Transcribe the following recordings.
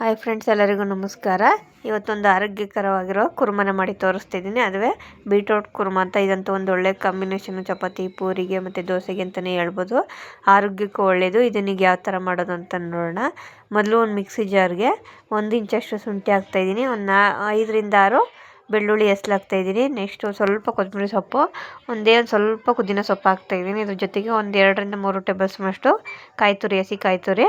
Hi friends, ಎಲ್ಲರಿಗೂ ನಮಸ್ಕಾರ. ಇವತ್ತೊಂದು ಆರೋಗ್ಯಕರವಾಗಿರೋ ಕುರ್ಮನ ಮಾಡಿ ತೋರಿಸ್ತಿದ್ದೀನಿ. ಅದುವೇ ಬೀಟ್ರೋಟ್ ಕುರ್ಮ ಅಂತ. ಇದಂತೂ ಒಂದು ಒಳ್ಳೆ ಕಾಂಬಿನೇಷನ್ ಚಪಾತಿ, ಪೂರಿಗೆ ಮತ್ತು ದೋಸೆಗೆ ಅಂತಲೇ ಹೇಳ್ಬೋದು. ಆರೋಗ್ಯಕ್ಕೂ ಒಳ್ಳೆಯದು ಇದನ್ನೀಗ ಯಾವ ಥರ ಮಾಡೋದು ಅಂತ ನೋಡೋಣ. ಮೊದಲು ಒಂದು ಮಿಕ್ಸಿ ಜಾರ್ಗೆ ಒಂದು ಇಂಚಷ್ಟು ಶುಂಠಿ ಹಾಕ್ತಾಯಿದ್ದೀನಿ ಒಂದು ನಾ ಐದರಿಂದ ಆರು ಬೆಳ್ಳುಳ್ಳಿ ಇದ್ದೀನಿ. ನೆಕ್ಸ್ಟು ಸ್ವಲ್ಪ ಕೊತ್ತಂಬರಿ ಸೊಪ್ಪು, ಒಂದೇ ಒಂದು ಸ್ವಲ್ಪ ಪುದೀನ ಸೊಪ್ಪು ಹಾಕ್ತಾಯಿದ್ದೀನಿ ಇದ್ರ ಜೊತೆಗೆ ಒಂದು ಎರಡರಿಂದ ಮೂರು ಟೇಬಲ್ ಸ್ಪೂನಷ್ಟು ಕಾಯಿ ತುರಿ, ಹಸಿ ಕಾಯಿ ತುರಿ,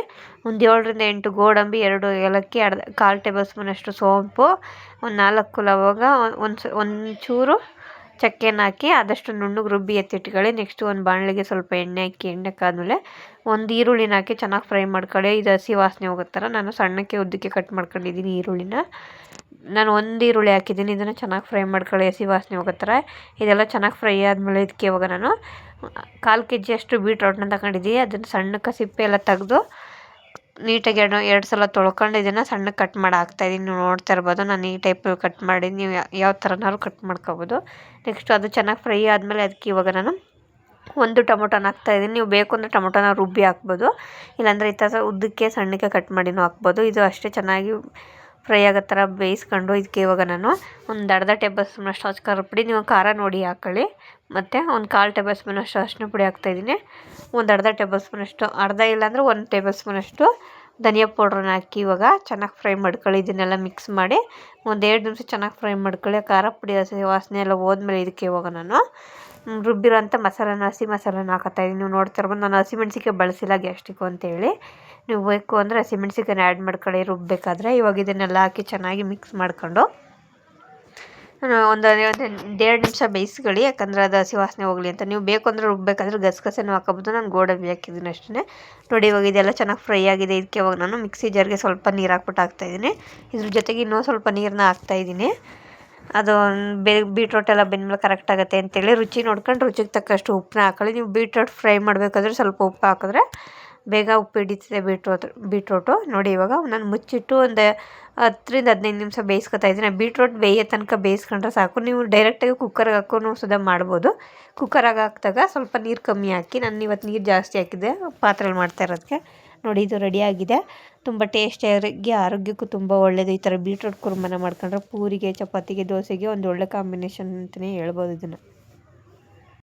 ಒಂದು ಏಳರಿಂದ ಎಂಟು ಗೋಡಂಬಿ, ಎರಡು ಏಲಕ್ಕಿ, ಅರ್ಧ ಕಾಲು ಟೇಬಲ್ ಸ್ಪೂನಷ್ಟು ಸೋಂಪು, ಒಂದು ನಾಲ್ಕು ಲವಂಗ, ಒಂದು ಒಂಚೂರು ಚೂರು ಚಕ್ಕೆನ ಹಾಕಿ ಆದಷ್ಟು ನುಣ್ಣಗೆ ರುಬ್ಬಿ ಎತ್ತಿಟ್ಕೊಳ್ಳಿ. ನೆಕ್ಸ್ಟು ಒಂದು ಬಾಣಲೆಗೆ ಸ್ವಲ್ಪ ಎಣ್ಣೆ ಹಾಕಿ, ಎಣ್ಣೆ ಕಾದ್ಮೇಲೆ ಒಂದು ಈರುಳ್ಳಿನ ಹಾಕಿ ಚೆನ್ನಾಗಿ ಫ್ರೈ ಮಾಡ್ಕೊಳ್ಳಿ. ಇದು ಹಸಿ ವಾಸನೆ ಹೋಗೋ ಥರ. ನಾನು ಸಣ್ಣಕ್ಕೆ ಉದ್ದಕ್ಕೆ ಕಟ್ ಮಾಡ್ಕೊಂಡಿದ್ದೀನಿ ಈರುಳ್ಳಿನ. ನಾನು ಒಂದು ಈರುಳ್ಳಿ ಹಾಕಿದ್ದೀನಿ. ಇದನ್ನು ಚೆನ್ನಾಗಿ ಫ್ರೈ ಮಾಡ್ಕೊಳ್ಳಿ. ಹಸಿ ವಾಸನೆ ಹೋಗೋ ಥರ ಇದೆಲ್ಲ ಚೆನ್ನಾಗಿ ಫ್ರೈ ಆದಮೇಲೆ ಇದಕ್ಕೆ ಇವಾಗ ನಾನು ಕಾಲು ಕೆ ಜಿಯಷ್ಟು ಬೀಟ್ರೋಟ್ನ ತಗೊಂಡಿದ್ದೀನಿ ಅದನ್ನು ಸಣ್ಣಕ್ಕೆ ಸಿಪ್ಪೆ ಎಲ್ಲ ತೆಗೆದು ನೀಟಾಗಿ ಎರಡು ಎರಡು ಸಲ ತೊಳ್ಕೊಂಡು ಇದನ್ನು ಸಣ್ಣಗೆ ಕಟ್ ಮಾಡಿ ಹಾಕ್ತಾಯಿದ್ದೀನಿ ನೀವು ನೋಡ್ತಾ ಇರ್ಬೋದು. ನಾನು ಈ ಟೈಪಲ್ಲಿ ಕಟ್ ಮಾಡಿ ನೀವು ಯಾವ ಥರನಾದ್ರು ಕಟ್ ಮಾಡ್ಕೊಬೋದು. ನೆಕ್ಸ್ಟ್ ಅದು ಚೆನ್ನಾಗಿ ಫ್ರೈ ಆದಮೇಲೆ ಅದಕ್ಕೆ ಇವಾಗ ನಾನು ಒಂದು ಟೊಮೊಟೊನ ಹಾಕ್ತಾಯಿದ್ದೀನಿ ನೀವು ಬೇಕು ಅಂದರೆ ಟೊಮೊಟೊನ ರುಬ್ಬಿ ಹಾಕ್ಬೋದು. ಇಲ್ಲಾಂದರೆ ಈ ಥರ ಉದ್ದಕ್ಕೆ ಸಣ್ಣಕ್ಕೆ ಕಟ್ ಮಾಡಿನೂ ಹಾಕ್ಬೋದು. ಇದು ಅಷ್ಟೇ ಚೆನ್ನಾಗಿ ಫ್ರೈ ಆಗೋ ಥರ ಬೇಯಿಸ್ಕೊಂಡು ಇದಕ್ಕೆ ಇವಾಗ ನಾನು ಒಂದು ಅರ್ಧ ಟೇಬಲ್ ಸ್ಪೂನಷ್ಟು ಅಷ್ಟು ಖಾರ ಪುಡಿ, ನೀವು ಖಾರ ನೋಡಿ ಹಾಕ್ಕೊಳ್ಳಿ ಮತ್ತು ಒಂದು ಕಾಲು ಟೇಬಲ್ ಸ್ಪೂನಷ್ಟು ಅರಿಶಿನ ಪುಡಿ ಹಾಕ್ತಾಯಿದ್ದೀನಿ ಒಂದು ಅರ್ಧ ಟೇಬಲ್ ಸ್ಪೂನಷ್ಟು, ಅರ್ಧ ಇಲ್ಲಾಂದರೆ ಒಂದು ಟೇಬಲ್ ಸ್ಪೂನಷ್ಟು ಧನಿಯಾ ಪೌಡ್ರನ್ನ ಹಾಕಿ ಇವಾಗ ಚೆನ್ನಾಗಿ ಫ್ರೈ ಮಾಡ್ಕೊಳ್ಳಿ. ಇದನ್ನೆಲ್ಲ ಮಿಕ್ಸ್ ಮಾಡಿ ಒಂದು ಎರಡು ನಿಮಿಷ ಚೆನ್ನಾಗಿ ಫ್ರೈ ಮಾಡ್ಕೊಳ್ಳಿ. ಖಾರ ಪುಡಿ ಹಸಿ ವಾಸನೆ ಎಲ್ಲ ಹೋದ್ಮೇಲೆ ಇದಕ್ಕೆ ಇವಾಗ ನಾನು ರುಬ್ಬಿರೋಂಥ ಮಸಾಲನ ಹಸಿ ಮಸಾಲನ ಹಾಕತ್ತಾಯಿದ್ದೀನಿ ನೀವು ನೋಡ್ತಾ ಇರ್ಬೋದು, ನಾನು ಹಸಿಮೆಣ್ಸಿಕಾಯಿ ಬಳಸಿಲ್ಲ ಗ್ಯಾಸ್ಟಿಕ್ಕು ಅಂತೇಳಿ. ನೀವು ಬೇಕು ಅಂದರೆ ಹಸಿಮೆಣ್ಸಿಕಾಯನ್ನ ಆ್ಯಡ್ ಮಾಡ್ಕೊಳ್ಳಿ ರುಬ್ಬಬೇಕಾದ್ರೆ ಇವಾಗ ಇದನ್ನೆಲ್ಲ ಹಾಕಿ ಚೆನ್ನಾಗಿ ಮಿಕ್ಸ್ ಮಾಡ್ಕೊಂಡು ಒಂದು ಒಂದು ಎರಡು ನಿಮಿಷ ಬೇಯಿಸ್ಕೊಳ್ಳಿ. ಯಾಕಂದರೆ ಅದು ಹಸಿ ವಾಸನೆ ಹೋಗಲಿ ಅಂತ. ನೀವು ಬೇಕು ಅಂದರೆ ರುಬ್ಬಬೇಕಾದ್ರೆ ಗಸಗಸೆನೂ ಹಾಕೋಬೋದು ನಾನು ಗೋಡಂಬಿ ಹಾಕಿದ್ದೀನಿ ಅಷ್ಟೇ ನೋಡಿ, ಇವಾಗ ಇದೆಲ್ಲ ಚೆನ್ನಾಗಿ ಫ್ರೈ ಆಗಿದೆ. ಇದಕ್ಕೆ ಇವಾಗ ನಾನು ಮಿಕ್ಸಿ ಜಾರ್ಗೆ ಸ್ವಲ್ಪ ನೀರು ಹಾಕ್ಬಿಟ್ಟು ಹಾಕ್ತಾಯಿದ್ದೀನಿ ಇದ್ರ ಜೊತೆಗೆ ಇನ್ನೂ ಸ್ವಲ್ಪ ನೀರನ್ನ ಹಾಕ್ತಾಯಿದ್ದೀನಿ ಅದು ಬೀಟ್ರೂಟ್ ಬೀಟ್ರೋಟ್ ಎಲ್ಲ ಬೆಂದ್ಮೇಲೆ ಕರೆಕ್ಟ್ ಆಗುತ್ತೆ ಅಂತೇಳಿ ರುಚಿ ನೋಡ್ಕೊಂಡು ರುಚಿಗೆ ತಕ್ಕಷ್ಟು ಉಪ್ಪನ್ನ ಹಾಕೊಳ್ಳಿ. ನೀವು ಬೀಟ್ರೋಟ್ ಫ್ರೈ ಮಾಡಬೇಕಾದ್ರೆ ಸ್ವಲ್ಪ ಉಪ್ಪು ಹಾಕಿದ್ರೆ ಬೇಗ ಉಪ್ಪು ಹಿಡಿತದೆ ಬೀಟ್ರೋಟ್ ಬೀಟ್ರೋಟು ನೋಡಿ ಇವಾಗ ನಾನು ಮುಚ್ಚಿಟ್ಟು ಒಂದು ಹತ್ತರಿಂದ ಹದಿನೈದು ನಿಮಿಷ ಬೇಯಿಸ್ಕೊತಾ ಇದ್ದೀನಿ. ಬೀಟ್ರೋಟ್ ಬೇಯೋ ತನಕ ಬೇಯಿಸ್ಕೊಂಡ್ರೆ ಸಾಕು. ನೀವು ಡೈರೆಕ್ಟಾಗಿ ಕುಕ್ಕರ್ಗೆ ಹಾಕೊಂಡು ಸುದ ಮಾಡ್ಬೋದು. ಕುಕ್ಕರಾಗೆ ಹಾಕಿದಾಗ ಸ್ವಲ್ಪ ನೀರು ಕಮ್ಮಿ ಹಾಕಿ, ನಾನು ಇವತ್ತು ನೀರು ಜಾಸ್ತಿ ಹಾಕಿದ್ದೆ, ಪಾತ್ರೆಲಿ ಮಾಡ್ತಾ ಇರೋದಕ್ಕೆ ನೋಡಿ, ಇದು ರೆಡಿಯಾಗಿದೆ ತುಂಬ ಟೇಸ್ಟಿಯಾಗಿ ಆರೋಗ್ಯಕ್ಕೂ ತುಂಬ ಒಳ್ಳೆಯದು ಈ ಥರ ಬೀಟ್ರೋಟ್ ಕುರ್ಮನ ಮಾಡ್ಕೊಂಡ್ರೆ ಪೂರಿಗೆ, ಚಪಾತಿಗೆ, ದೋಸೆಗೆ ಒಂದು ಒಳ್ಳೆ ಕಾಂಬಿನೇಷನ್ ಅಂತಲೇ ಹೇಳ್ಬೋದು ಇದನ್ನು.